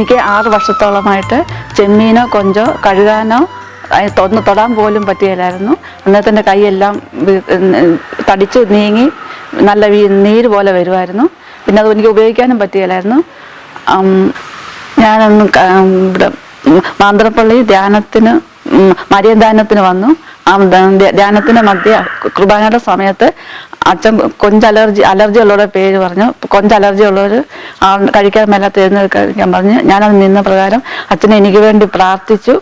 എനിക്ക് ആറ് വർഷത്തോളമായിട്ട് ചെമ്മീനോ കൊഞ്ചോ കഴുകാനോ തൊന്ന് തൊടാൻ പോലും പറ്റിയില്ലായിരുന്നു. അന്നത്തെ എന്റെ കൈയെല്ലാം തടിച്ച് നീങ്ങി നല്ല നീര് പോലെ വരുമായിരുന്നു. പിന്നെ അത് എനിക്ക് ഉപയോഗിക്കാനും പറ്റിയില്ലായിരുന്നു. ഞാനൊന്ന് ഇവിടെ മാന്ത്രപ്പള്ളി ധ്യാനത്തിന് മരിയൻ വന്നു. ആ ധ്യാ- ധ്യാനത്തിന് മധ്യ കുർബാനയുടെ സമയത്ത് അച്ഛൻ കൊഞ്ച് അലർജി അലർജി ഉള്ളവരുടെ പേര് പറഞ്ഞു. കൊഞ്ച് അലർജി ഉള്ളവർ കഴിക്കാൻ മേലാത്ത എഴുന്നേൽ കഴിക്കാൻ പറഞ്ഞ്. ഞാനത് നിന്ന പ്രകാരം അച്ഛനെ എനിക്ക് വേണ്ടി പ്രാർത്ഥിച്ചു.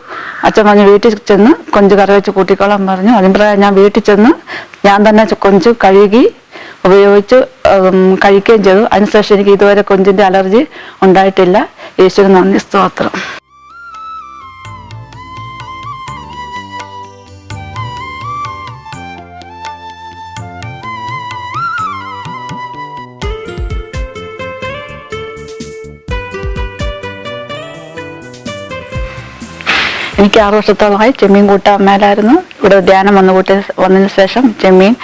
അച്ഛൻ പറഞ്ഞു വീട്ടിൽ ചെന്ന് കൊഞ്ച് കറി വെച്ച് കൂട്ടിക്കോളാൻ പറഞ്ഞു. അതിന് പ്രകാരം ഞാൻ വീട്ടിൽ ചെന്ന് ഞാൻ തന്നെ കൊഞ്ച് കഴുകി ഉപയോഗിച്ച് കഴിക്കുകയും ചെയ്തു. അതിനുശേഷം എനിക്ക് ഇതുവരെ കൊഞ്ചിന്റെ അലർജി ഉണ്ടായിട്ടില്ല. യേശുവിന് നന്ദി സ്തോത്രം. എനിക്ക് ആറു വർഷത്തോളമായി ചെമ്മീൻ കൂട്ടാൻ മേലായിരുന്നു. ഇവിടെ ധ്യാനം വന്നു കൂട്ടി വന്നതിന് ശേഷം ചെമ്മീൻ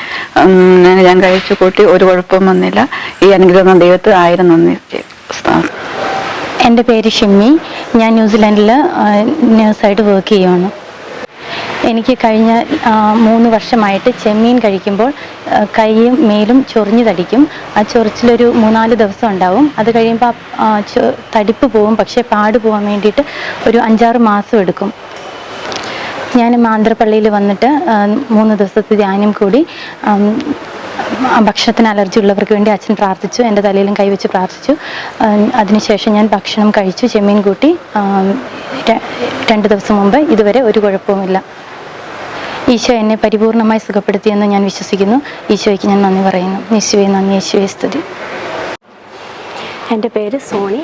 ഞാൻ കഴിച്ചു കൂട്ടി ഒരു കുഴപ്പവും വന്നില്ല. ഈ അനുഗ്രഹം ദൈവത്തിൽ ആയിരം നന്ദി എന്റെ പേര് ഷിമ്മി. ഞാൻ ന്യൂസിലാൻഡിൽ നേഴ്സായിട്ട് വർക്ക് ചെയ്യുകയാണ് എനിക്ക് കഴിഞ്ഞ മൂന്ന് വർഷമായിട്ട് ചെമ്മീൻ കഴിക്കുമ്പോൾ കൈയും മേലും ചൊറിഞ്ഞു തടിക്കും. ആ ചൊറിച്ചിലൊരു മൂന്നാൽ ദിവസം ഉണ്ടാവും. അത് കഴിയുമ്പോൾ തടിപ്പ് പോവും. പക്ഷേ പാട് പോകാൻ വേണ്ടിയിട്ട് ഒരു അഞ്ചാറ് മാസം എടുക്കും. ഞാൻ മാന്ത്രപ്പള്ളിയിൽ വന്നിട്ട് മൂന്ന് ദിവസത്തെ ധ്യാനം കൂടി ഭക്ഷണത്തിന് അലർജി ഉള്ളവർക്ക് വേണ്ടി അച്ഛൻ പ്രാർത്ഥിച്ചു എന്റെ തലയിലും കൈവച്ച് പ്രാർത്ഥിച്ചു. അതിനുശേഷം ഞാൻ ഭക്ഷണം കഴിച്ചു ചെമ്മീൻ കൂട്ടി രണ്ട് ദിവസം മുമ്പ്. ഇതുവരെ ഒരു കുഴപ്പവുമില്ല. ഈശോ എന്നെ പരിപൂർണമായി സുഖപ്പെടുത്തിയെന്ന് ഞാൻ വിശ്വസിക്കുന്നു. ഈശോയ്ക്ക് ഞാൻ നന്ദി പറയുന്നു. യേശുവെ നന്ദി യേശുവെ സ്തുതി. എന്റെ പേര് സോണി.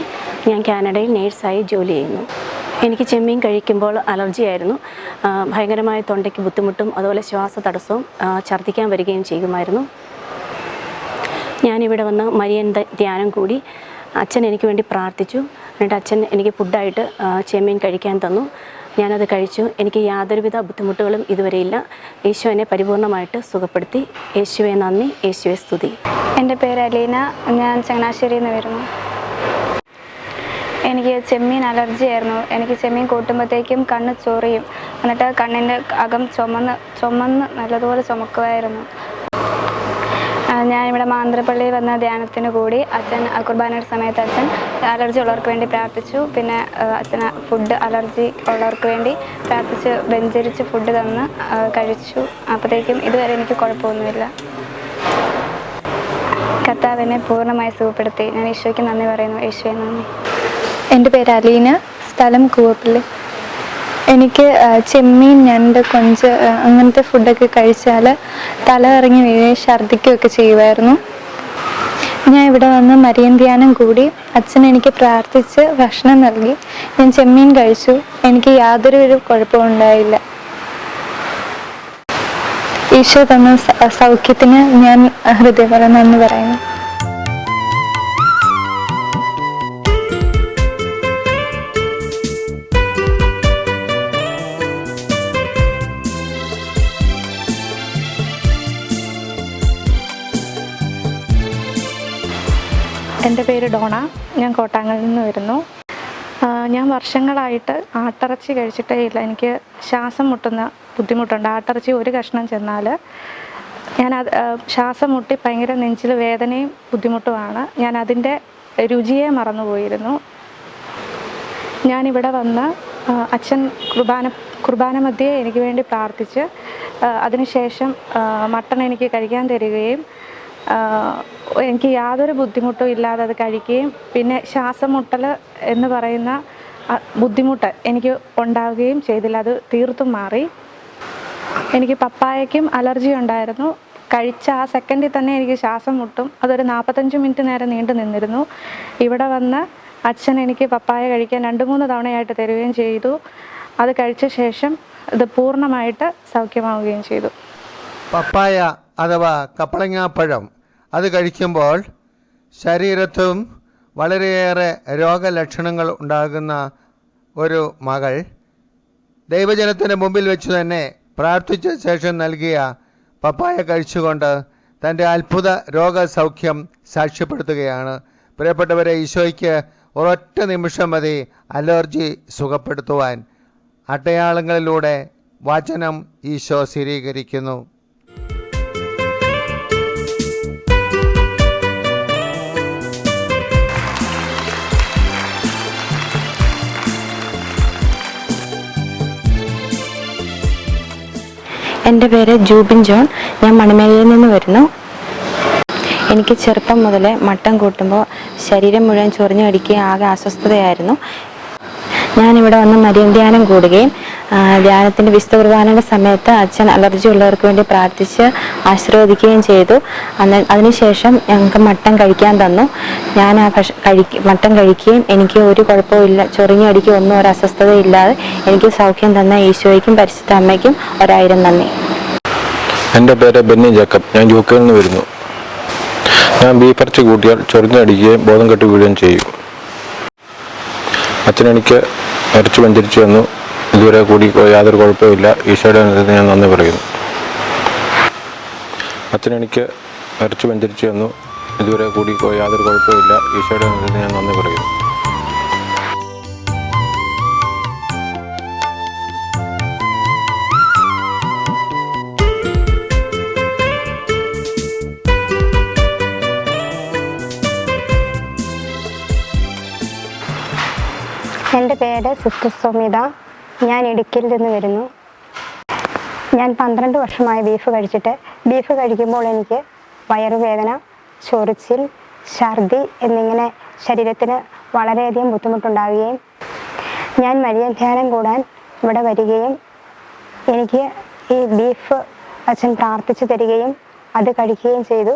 ഞാൻ കാനഡയിൽ നേഴ്സായി ജോലി ചെയ്യുന്നു. എനിക്ക് ചെമ്മീൻ കഴിക്കുമ്പോൾ അലർജി ആയിരുന്നു ഭയങ്കരമായ തൊണ്ടയ്ക്ക് ബുദ്ധിമുട്ടും അതുപോലെ ശ്വാസ തടസ്സവും ഛർദ്ദിക്കാൻ വരികയും ചെയ്യുമായിരുന്നു. ഞാനിവിടെ വന്ന് മരിയൻ ധ്യാനം കൂടി അച്ഛൻ എനിക്ക് വേണ്ടി പ്രാർത്ഥിച്ചു. എന്നിട്ട് അച്ഛൻ എനിക്ക് ഫുഡായിട്ട് ചെമ്മീൻ കഴിക്കാൻ തന്നു. ഞാനത് കഴിച്ചു. എനിക്ക് യാതൊരുവിധ ബുദ്ധിമുട്ടുകളും ഇതുവരെയില്ല യേശു എന്നെ പരിപൂർണമായിട്ട് സുഖപ്പെടുത്തി. യേശുവെ നന്ദി. യേശുവെ സ്തുതി. എന്റെ പേര് അലീന. ഞാൻ ചങ്ങനാശ്ശേരിയിൽ നിന്ന് വരുന്നു. എനിക്ക് ചെമ്മീൻ അലർജി ആയിരുന്നു എനിക്ക് ചെമ്മീൻ കൂട്ടുമ്പോഴത്തേക്കും കണ്ണ് ചൊറിയും. എന്നിട്ട് കണ്ണിന്റെ അകം ചുമന്ന് ചുമന്ന് നല്ലതുപോലെ ചുമക്കുമായിരുന്നു. ഞാനിവിടെ മാന്ത്രപ്പള്ളിയിൽ വന്ന ധ്യാനത്തിന് കൂടി അച്ഛൻ കുർബാനയുടെ സമയത്ത് അച്ഛൻ അലർജി ഉള്ളവർക്ക് വേണ്ടി പ്രാർത്ഥിച്ചു. പിന്നെ അച്ഛന് ഫുഡ് അലർജി ഉള്ളവർക്ക് വേണ്ടി പ്രാർത്ഥിച്ച് വെഞ്ചരിച്ച് ഫുഡ് തന്ന് കഴിച്ചു. അപ്പോഴത്തേക്കും ഇതുവരെ എനിക്ക് കുഴപ്പമൊന്നുമില്ല. കർത്താവിനെ പൂർണമായി സുഖപ്പെടുത്തി. ഞാൻ ഈശോയ്ക്ക് നന്ദി പറയുന്നു. ഈശോയെ നന്ദി. എന്റെ പേര് അലീന. സ്ഥലം കൂവപ്പള്ളി. എനിക്ക് ചെമ്മീൻ ഞണ്ട് കൊഞ്ച് അങ്ങനത്തെ ഫുഡൊക്കെ കഴിച്ചാൽ തല ഇറങ്ങി വീഴുകയും ഛർദ്ദിക്കുകയൊക്കെ ചെയ്യുമായിരുന്നു. ഞാൻ ഇവിടെ വന്ന് മരിയൻ ധ്യാനം കൂടി. അച്ഛൻ എനിക്ക് പ്രാർത്ഥിച്ച് ഭക്ഷണം നൽകി. ഞാൻ ചെമ്മീൻ കഴിച്ചു. എനിക്ക് യാതൊരു ഒരു കുഴപ്പവും ഉണ്ടായില്ല. ഈശോ തന്ന സൗഖ്യത്തിന് ഞാൻ ഹൃദയപരം നന്ദി പറയുന്നു. ഡോണ ഞാൻ കോട്ടാങ്ങളിൽ നിന്ന് വരുന്നു. ഞാൻ വർഷങ്ങളായിട്ട് ആട്ടിറച്ചി കഴിച്ചിട്ടേ ഇല്ല. എനിക്ക് ശ്വാസം മുട്ടുന്ന ബുദ്ധിമുട്ടുണ്ട്. ആട്ടിറച്ചി ഒരു കഷ്ണം ചെന്നാൽ ഞാൻ അത് ശ്വാസം മുട്ടി ഭയങ്കര നെഞ്ചിൽ വേദനയും ബുദ്ധിമുട്ടുമാണ്. ഞാൻ അതിന്റെ രുചിയെ മറന്നുപോയിരുന്നു. ഞാനിവിടെ വന്ന് അച്ഛൻ കുർബാന കുർബാന മധ്യേ എനിക്ക് വേണ്ടി പ്രാർത്ഥിച്ച് അതിനുശേഷം മട്ടൺ എനിക്ക് കഴിക്കാൻ തരികയും എനിക്ക് യാതൊരു ബുദ്ധിമുട്ടും ഇല്ലാതെ അത് കഴിക്കുകയും പിന്നെ ശ്വാസം മുട്ടൽ എന്ന് പറയുന്ന ബുദ്ധിമുട്ട് എനിക്ക് ഉണ്ടാവുകയും ചെയ്തില്ല. അത് തീർത്തും മാറി. എനിക്ക് പപ്പായയ്ക്കും അലർജി ഉണ്ടായിരുന്നു. കഴിച്ച ആ സെക്കൻഡിൽ തന്നെ എനിക്ക് ശ്വാസം മുട്ടും. അതൊരു നാൽപ്പത്തഞ്ച് മിനിറ്റ് നേരം നീണ്ടു നിന്നിരുന്നു. ഇവിടെ വന്ന് അച്ഛൻ എനിക്ക് പപ്പായ കഴിക്കാൻ രണ്ട് മൂന്ന് തവണയായിട്ട് തരികയും ചെയ്തു. അത് കഴിച്ച ശേഷം ഇത് പൂർണമായിട്ട് സൗഖ്യമാവുകയും ചെയ്തു. പപ്പായ അഥവാ കപ്പളങ്ങാപ്പഴം അത് കഴിക്കുമ്പോൾ ശരീരത്തും വളരെയേറെ രോഗലക്ഷണങ്ങൾ ഉണ്ടാകുന്ന ഒരു മകൾ ദൈവജനത്തിന് മുമ്പിൽ വെച്ച് തന്നെ പ്രാർത്ഥിച്ച ശേഷം നൽകിയ പപ്പായ കഴിച്ചുകൊണ്ട് തന്റെ അത്ഭുത രോഗസൗഖ്യം സാക്ഷ്യപ്പെടുത്തുകയാണ്. പ്രിയപ്പെട്ടവരെ ഈശോയ്ക്ക് ഒരൊറ്റ നിമിഷം മതി അലർജി സുഖപ്പെടുത്തുവാൻ. അടയാളങ്ങളിലൂടെ വചനം ഈശോ സ്ഥിരീകരിക്കുന്നു എന്റെ പേര് ജൂബിൻ ജോൺ. ഞാൻ മണിമേലയിൽ നിന്ന് വരുന്നു. എനിക്ക് ചെറുപ്പം മുതലേ മട്ടം കൂട്ടുമ്പോൾ ശരീരം മുഴുവൻ ചൊറിഞ്ഞു കടിക്കുകയും ആകെ അസ്വസ്ഥതയായിരുന്നു. ഞാനിവിടെ വന്ന് മരിയൻ ധ്യാനം കൂടുകയും ധ്യാനത്തിന്റെ വിശുദ്ധ കുർബാനയുടെ സമയത്ത് അച്ഛൻ അലർജി ഉള്ളവർക്ക് വേണ്ടി പ്രാർത്ഥിച്ച് ആശീർവദിക്കുകയും ചെയ്തു. അന്ന് അതിനുശേഷം ഞങ്ങൾക്ക് മട്ടൻ കഴിക്കാൻ തന്നു. ഞാൻ ആ ഭക്ഷ കഴിക്ക മട്ടൻ കഴിക്കുകയും എനിക്ക് ഒരു കുഴപ്പമില്ല ചൊറിഞ്ഞടിക്ക് ഒന്നും ഒരു അസ്വസ്ഥതയില്ലാതെ എനിക്ക് സൗഖ്യം തന്ന ഈശോയ്ക്കും പരിശുദ്ധ അമ്മയ്ക്കും ഒരായിരം നന്ദി. എന്റെ പേര് ബെന്നി ജേക്കബ്. ഞാൻ യു കെയിൽ നിന്ന് വരുന്നു. ഞാൻ ബീഫ് ഇറച്ചി കൂട്ടിയാൽ ചൊറിഞ്ഞടിക്കുകയും ബോധം കെട്ടി വീഴുകയും ചെയ്യും. അച്ഛനെനിക്ക് ഇറച്ചി വഞ്ചരിച്ചു തന്നു. ഇതുവരെ കൂടി യാതൊരു കുഴപ്പമില്ല ഈശോയുടെ അനുഗ്രഹത്തിന് ഞാൻ നന്ദി പറയുന്നു. അച്ഛനെനിക്ക് ഇറച്ചി വഞ്ചരിച്ചു തന്നു ഇതുവരെ കൂടി യാതൊരു കുഴപ്പമില്ല ഈശോയുടെ അനുഗ്രഹത്തിന് ഞാൻ നന്ദി പറയുന്നു. എന്റെ പേര് സിസ്റ്റർ സുമിത. ഞാൻ ഇടുക്കിയിൽ നിന്ന് വരുന്നു. ഞാൻ പന്ത്രണ്ട് വർഷമായി ബീഫ് കഴിച്ചിട്ട് ബീഫ് കഴിക്കുമ്പോൾ എനിക്ക് വയറുവേദന ചൊറിച്ചിൽ ഛർദി എന്നിങ്ങനെ ശരീരത്തിന് വളരെയധികം ബുദ്ധിമുട്ടുണ്ടാവുകയും ഞാൻ മരിയൻ ധ്യാനം കൂടാൻ ഇവിടെ വരികയും എനിക്ക് ഈ ബീഫ് അച്ഛൻ പ്രാർത്ഥിച്ചു തരികയും അത് കഴിക്കുകയും ചെയ്തു.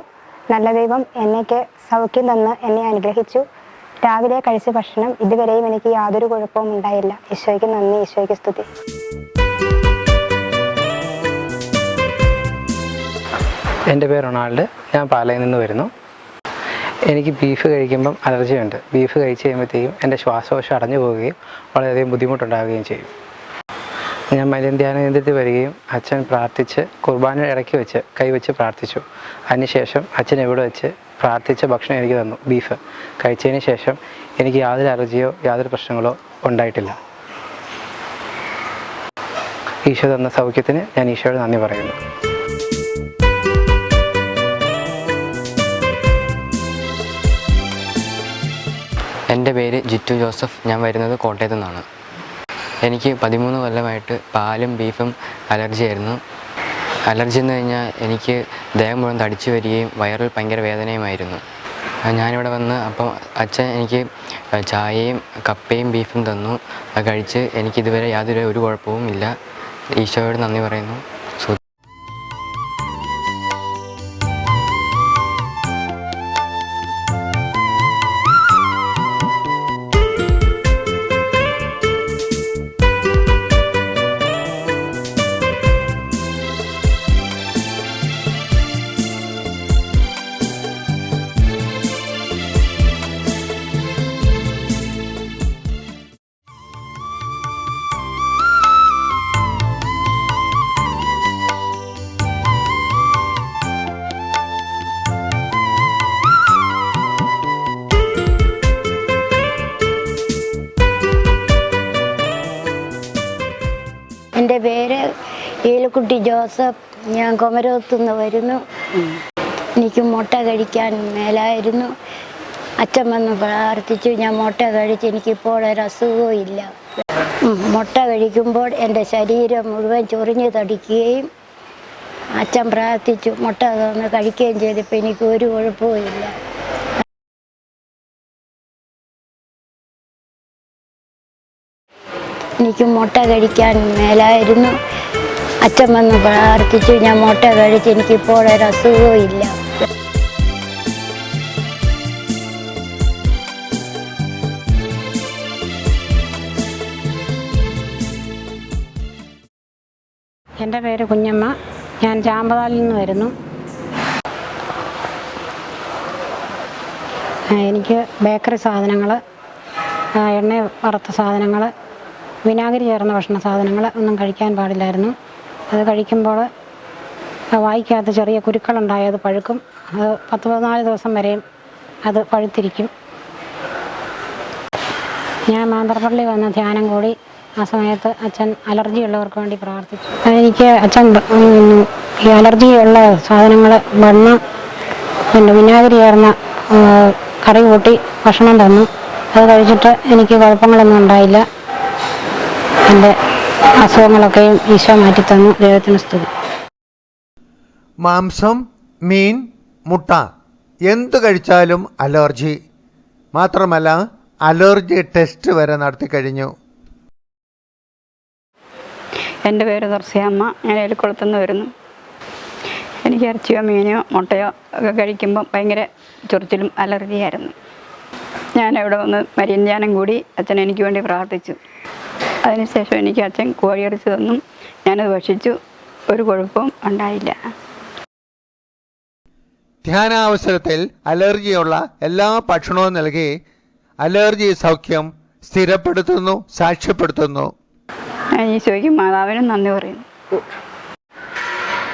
നല്ല ദൈവം എന്നേക്ക് സൗഖ്യം തന്ന് എന്നെ അനുഗ്രഹിച്ചു. രാവിലെ കഴിച്ച ഭക്ഷണം ഇതുവരെയും എനിക്ക് യാതൊരു കുഴപ്പവും ഉണ്ടായില്ല. ഈശോയ്ക്ക് നന്ദി ഈശോയ്ക്ക് സ്തുതി. എന്റെ പേര് റൊണാൾഡ്. ഞാൻ പാലയിൽ നിന്ന് വരുന്നു. എനിക്ക് ബീഫ് കഴിക്കുമ്പം അലർജിയുണ്ട്. ബീഫ് കഴിച്ച് കഴിയുമ്പോഴത്തേക്കും എന്റെ ശ്വാസകോശം അടഞ്ഞു പോവുകയും വളരെയധികം ബുദ്ധിമുട്ടുണ്ടാവുകയും ചെയ്യും. ഞാൻ മലിൻ ധ്യാന കേന്ദ്രത്തിൽ വരികയും അച്ഛൻ പ്രാർത്ഥിച്ച് കുർബാന ഇടയ്ക്ക് വെച്ച് കൈവച്ച് പ്രാർത്ഥിച്ചു. അതിനുശേഷം അച്ഛൻ എവിടെ വെച്ച് പ്രാർത്ഥിച്ച ഭക്ഷണം എനിക്ക് തന്നു ബീഫ്. കഴിച്ചതിന് ശേഷം എനിക്ക് യാതൊരു അലർജിയോ യാതൊരു പ്രശ്നങ്ങളോ ഉണ്ടായിട്ടില്ല. ഈശോ തന്ന സൗഖ്യത്തിന് ഞാൻ ഈശോയോട് നന്ദി പറയുന്നു. എന്റെ പേര് ജിറ്റു ജോസഫ്. ഞാൻ വരുന്നത് കോട്ടയത്തു നിന്നാണ് എനിക്ക് പതിമൂന്ന് കൊല്ലമായിട്ട് പാലും ബീഫും അലർജി ആയിരുന്നു. അലർജി എന്ന് കഴിഞ്ഞാൽ എനിക്ക് ദേഹം മുഴുവൻ തടിച്ചു വരികയും വയറിൽ ഭയങ്കര വേദനയുമായിരുന്നു. ഞാനിവിടെ വന്ന് അപ്പം അച്ഛൻ എനിക്ക് ചായയും കപ്പയും ബീഫും തന്നു. അത് കഴിച്ച് എനിക്കിതുവരെ യാതൊരു ഒരു കുഴപ്പവും ഇല്ല ഈശോയോട് നന്ദി പറയുന്നു. ഏലുക്കുട്ടി ജോസഫ് ഞാൻ കൊമരത്തുനിന്ന് വരുന്നു. എനിക്ക് മുട്ട കഴിക്കാൻ മേലായിരുന്നു. അച്ഛൻ വന്ന് പ്രാർത്ഥിച്ചു ഞാൻ മുട്ട കഴിച്ച് എനിക്കിപ്പോൾ ഒരു അസുഖവും ഇല്ല. മുട്ട കഴിക്കുമ്പോൾ എന്റെ ശരീരം മുഴുവൻ ചൊറിഞ്ഞ് തടിക്കുകയും അച്ഛൻ പ്രാർത്ഥിച്ചു മുട്ട തന്ന് കഴിക്കുകയും ചെയ്തപ്പോൾ എനിക്ക് ഒരു കുഴപ്പവും ഇല്ല. എനിക്ക് മുട്ട കഴിക്കാൻ മേലായിരുന്നു. അച്ഛൻ വന്ന് പ്രാർത്ഥിച്ചു ഞാൻ മുട്ട കഴിച്ച് എനിക്കിപ്പോൾ ഒരു അസുഖവും ഇല്ല. എന്റെ പേര് കുഞ്ഞമ്മ. ഞാൻ ചാമ്പതാലിൽ നിന്ന് വരുന്നു. എനിക്ക് ബേക്കറി സാധനങ്ങൾ എണ്ണ വറുത്ത സാധനങ്ങൾ വിനാഗിരി ചേർന്ന ഭക്ഷണ സാധനങ്ങൾ ഒന്നും കഴിക്കാൻ പാടില്ലായിരുന്നു. അത് കഴിക്കുമ്പോൾ വായിക്കകത്ത് ചെറിയ കുരുക്കളുണ്ടായി അത് പഴുക്കും. അത് പത്ത് പതിനാല് ദിവസം വരെയും അത് പഴുത്തിരിക്കും. ഞാൻ മാന്തർപ്പള്ളി വന്ന ധ്യാനം കൂടി ആ സമയത്ത് അച്ഛൻ അലർജി ഉള്ളവർക്ക് വേണ്ടി പ്രാർത്ഥിച്ചു. എനിക്ക് അച്ഛൻ ഈ അലർജി ഉള്ള സാധനങ്ങൾ മണ്ണ് പിന്നെ വിനാഗിരി ചേർന്ന കറി കൂട്ടി ഭക്ഷണം തന്നു. അത് കഴിച്ചിട്ട് എനിക്ക് കുഴപ്പങ്ങളൊന്നും ഉണ്ടായില്ല. എന്റെ അസുഖങ്ങളൊക്കെയും ഈശോ മാറ്റി തന്നു ദൈവത്തിന് സ്തുതി. മാംസം മീൻ മുട്ട എന്തു കഴിച്ചാലും അലർജി. മാത്രമല്ല അലർജി ടെസ്റ്റ് വരെ നടത്തി കഴിഞ്ഞു. എന്റെ പേര് തുറസിയമ്മ ഞാൻ ഏലിക്കുളത്തുനിന്ന് വരുന്നു. എനിക്ക് ഇറച്ചിയോ മീനോ മുട്ടയോ ഒക്കെ കഴിക്കുമ്പം ഭയങ്കര ചൊറിച്ചിലും അലർജിയായിരുന്നു. ഞാൻ ഇവിടെ വന്ന് മരിയന്ധ്യാനം കൂടി അച്ഛൻ എനിക്ക് വേണ്ടി പ്രാർത്ഥിച്ചു. അതിനുശേഷം എനിക്ക് അച്ഛൻ കോഴിയിറച്ചി തന്നും. ഞാനത് ഭക്ഷിച്ചു. ഒരു കുഴപ്പവും ഉണ്ടായില്ല. ധ്യാനാവസരത്തിൽ അലർജിയുള്ള എല്ലാ ഭക്ഷണവും നൽകി അലർജി സൗഖ്യം സ്ഥിരപ്പെടുത്തുന്നു സാക്ഷ്യപ്പെടുത്തുന്നു. ഞാൻ ഈശോയ്ക്കും മാതാവിനും നന്ദി പറയുന്നു.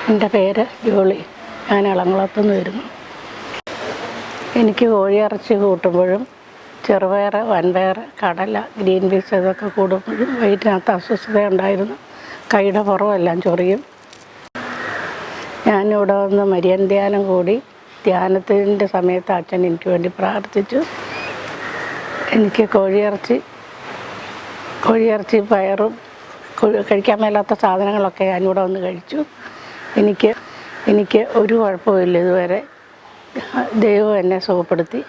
എന്റെ പേര് ജോളി. ഞാൻ ഇളംകുളത്തുനിന്ന് വരുന്നു. എനിക്ക് കോഴിയിറച്ചി കൂട്ടുമ്പോഴും ചെറുപയർ വൻപയർ കടല ഗ്രീൻ പീസ് ഇതൊക്കെ കൂടുമ്പോഴും വയറ്റിനകത്ത് അസ്വസ്ഥത ഉണ്ടായിരുന്നു. കൈയുടെ പുറമെല്ലാം ചൊറിയും. ഞാനിവിടെ വന്ന് മരിയൻ ധ്യാനം കൂടി. ധ്യാനത്തിന്റെ സമയത്ത് അച്ഛൻ എനിക്ക് വേണ്ടി പ്രാർത്ഥിച്ചു. എനിക്ക് കോഴിയിറച്ചി കോഴിയിറച്ചി പയറും കഴിക്കാൻ മേലാത്ത സാധനങ്ങളൊക്കെ ഞാനിവിടെ വന്ന് കഴിച്ചു. എനിക്ക് എനിക്ക് ഒരു കുഴപ്പമില്ല ഇതുവരെ. ദൈവം എന്നെ സുഖപ്പെടുത്തി.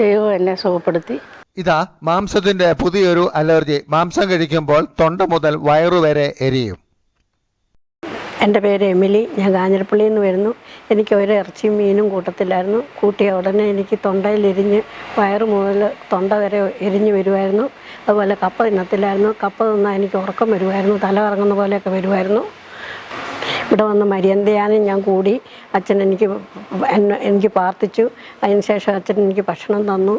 ദൈവം എന്നെ സുഖപ്പെടുത്തി? ഇതാ മാംസത്തിന്റെ പുതിയൊരു അലർജി. മാംസം കഴിക്കുമ്പോൾ തൊണ്ട മുതൽ വയറുവരെ എരിയും. എന്റെ പേര് എമിലി. ഞാൻ കാഞ്ഞിരപ്പള്ളിയിൽ നിന്ന് വരുന്നു. എനിക്ക് ഒരു ഇറച്ചിയും മീനും കൂട്ടത്തില്ലായിരുന്നു. കൂട്ടിയ ഉടനെ എനിക്ക് തൊണ്ടയിൽ എരിഞ്ഞ് വയറ് മുതൽ തൊണ്ട വരെ എരിഞ്ഞ് വരുമായിരുന്നു അതുപോലെ കപ്പ തിന്നത്തില്ലായിരുന്നു. കപ്പ തിന്നാൽ എനിക്ക് ഉറക്കം വരുമായിരുന്നു തല കറങ്ങുന്ന പോലെയൊക്കെ വരുമായിരുന്നു ഇവിടെ വന്ന് മരിയന്തയാനും ഞാൻ കൂടി. അച്ഛൻ എനിക്ക് എനിക്ക് പ്രാർത്ഥിച്ചു. അതിനുശേഷം അച്ഛൻ എനിക്ക് ഭക്ഷണം തന്നു.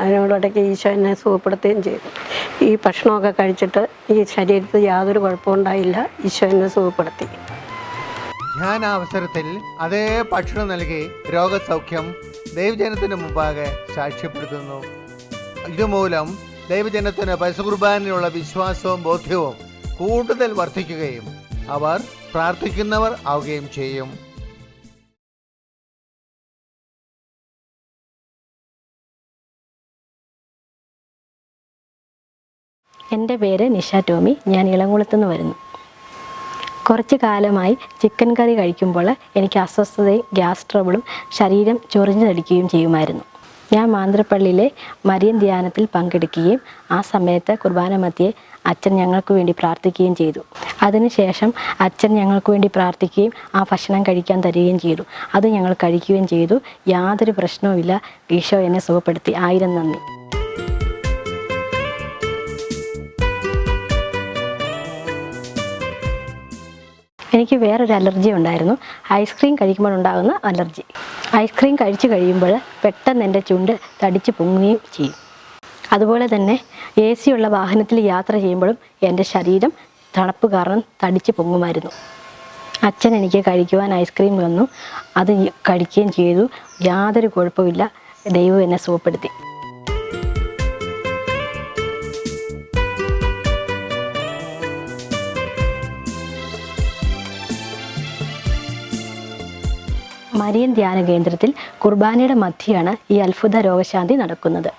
അതിനോടിടയ്ക്ക് ഈശോ എന്നെ സുഖപ്പെടുത്തുകയും ചെയ്തു. ഈ ഭക്ഷണമൊക്കെ കഴിച്ചിട്ട് ഈ ശരീരത്തിൽ യാതൊരു കുഴപ്പമുണ്ടായില്ല ഈശോ എന്നെ സുഖപ്പെടുത്തി. ഞാൻ ധ്യാനാവസരത്തിൽ അതേ ഭക്ഷണം നൽകി രോഗസൗഖ്യം ദൈവജനത്തിന് മുമ്പാകെ സാക്ഷ്യപ്പെടുത്തുന്നു. ഇതുമൂലം ദൈവജനത്തിന് പശുകുർബാനിലുള്ള വിശ്വാസവും ബോധ്യവും കൂടുതൽ വർദ്ധിക്കുകയും അവർ പ്രാർത്ഥിക്കുന്നവർ ആവുകയും ചെയ്യും. എന്റെ പേര് നിഷ ടോമി. ഞാൻ ഇളങ്കുളത്തു നിന്ന് വരുന്നു. കുറച്ച് കാലമായി ചിക്കൻ കറി കഴിക്കുമ്പോൾ എനിക്ക് അസ്വസ്ഥതയും ഗ്യാസ് ട്രബിളും ശരീരം ചൊറിഞ്ഞു തടിക്കുകയും ചെയ്യുമായിരുന്നു. ഞാൻ മാന്ത്രപ്പള്ളിയിലെ മരിയൻ ധ്യാനത്തിൽ പങ്കെടുക്കുകയും ആ സമയത്ത് കുർബാന മധ്യേ അച്ഛൻ ഞങ്ങൾക്ക് വേണ്ടി പ്രാർത്ഥിക്കുകയും ചെയ്തു. അതിനുശേഷം അച്ഛൻ ഞങ്ങൾക്ക് വേണ്ടി പ്രാർത്ഥിക്കുകയും ആ ഭക്ഷണം കഴിക്കാൻ തരികയും ചെയ്തു. അത് ഞങ്ങൾ കഴിക്കുകയും ചെയ്തു. യാതൊരു പ്രശ്നവുമില്ല. ഈശോ എന്നെ സുഖപ്പെടുത്തി. ആയിരം നന്ദി. എനിക്ക് വേറൊരു അലർജി ഉണ്ടായിരുന്നു. ഐസ്ക്രീം കഴിക്കുമ്പോൾ ഉണ്ടാകുന്ന അലർജി. ഐസ്ക്രീം കഴിച്ചു കഴിയുമ്പോൾ പെട്ടെന്ന് എന്റെ ചുണ്ട് തടിച്ച് പൊങ്ങുകയും ചെയ്യും. അതുപോലെ തന്നെ എ സി ഉള്ള വാഹനത്തിൽ യാത്ര ചെയ്യുമ്പോഴും എന്റെ ശരീരം തണുപ്പ് കാരണം തടിച്ച് പൊങ്ങുമായിരുന്നു. അച്ഛൻ എനിക്ക് കഴിക്കുവാൻ ഐസ്ക്രീം വന്നു അത് കഴിക്കുകയും ചെയ്തു. യാതൊരു കുഴപ്പമില്ല ദൈവം എന്നെ സുഖപ്പെടുത്തി. മരിയൻ ധ്യാന കേന്ദ്രത്തിൽ കുർബാനയുടെ മധ്യയാണ് ഈ അത്ഭുത രോഗശാന്തി നടക്കുന്നത്.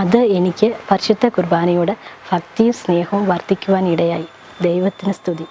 അത് എനിക്ക് പരിശുദ്ധ കുർബാനയോട് ഭക്തിയും സ്നേഹവും വർദ്ധിക്കുവാൻ ഇടയായി. ദൈവത്തിന് സ്തുതി.